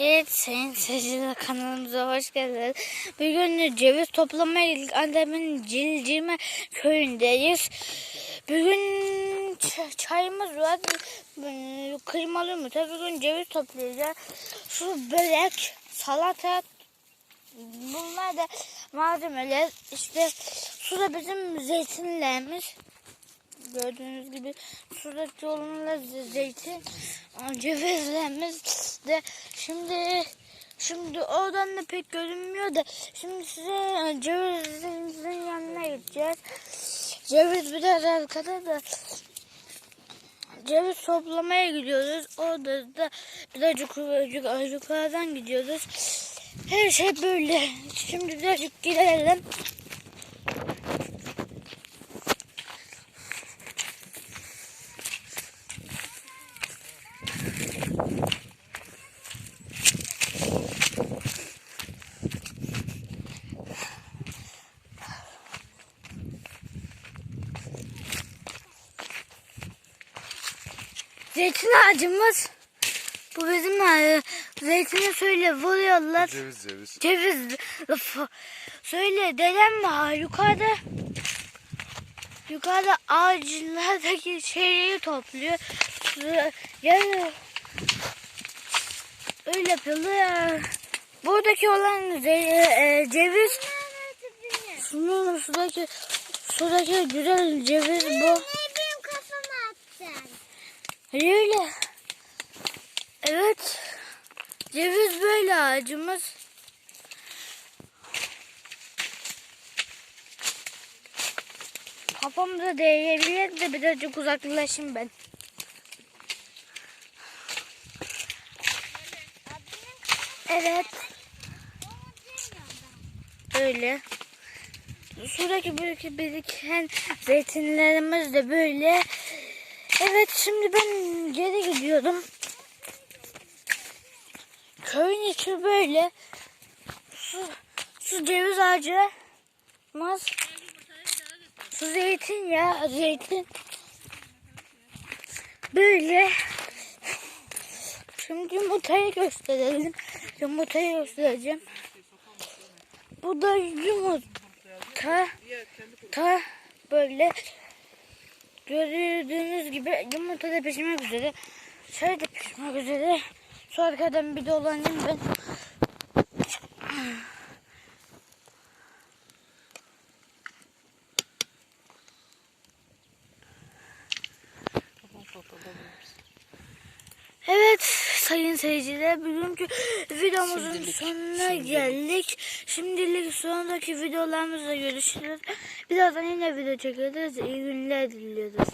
Evet sayın seyirciler kanalımıza hoş geldiniz. Bugün ceviz toplamaya geldik. Annemin Cilcime köyündeyiz. Bugün çayımız var. Kıymalı yumurta. Bugün ceviz toplayacağız. Şu börek, salata, bunlar da malzemeler. İşte şu da bizim zeytinlerimiz. Gördüğünüz gibi şuradaki olanlar ze- zeytin, cevizlerimiz de şimdi şimdi oradan da pek görünmüyor da şimdi size cevizimizin yanına gideceğiz. Ceviz biraz arkada da ceviz toplamaya gidiyoruz. Orada da birazcık yukarı- yukarıdan gidiyoruz. Her şey böyle. Şimdi birazcık gidelim. Zeytin ağacımız. Bu bizim ağacı. Zeytini söyle vuruyorlar. Ceviz ceviz. Ceviz. Söyle dedem var yukarıda. Yukarıda ağaçlardaki şeyleri topluyor. Yani öyle yapıyorlar. Buradaki olan ze- e, ceviz şunun şuradaki şuradaki güzel ceviz bu. benim kafama attın? Öyle. Evet. Ceviz böyle ağacımız. Kafamda değebilir de birazcık uzaklaşayım ben. Evet. Öyle. Şuradaki biriken zeytinlerimiz de böyle. Evet şimdi ben geri gidiyorum. Köyün içi böyle. Su, su ceviz ağacı. Maz. Su zeytin ya zeytin. Böyle. Şimdi yumurtayı gösterelim. Yumurtayı göstereceğim. Bu da yumurta. Ta böyle gördüğünüz gibi yumurta da pişmek üzere. Çay da pişmek üzere. Şu arkadan bir dolanayım ben. Evet sayın seyirciler bugünkü videomuzun sonuna geldik. Şimdilik sonraki videolarımızda görüşürüz. Birazdan yine video çekeriz. İyi günler diliyoruz.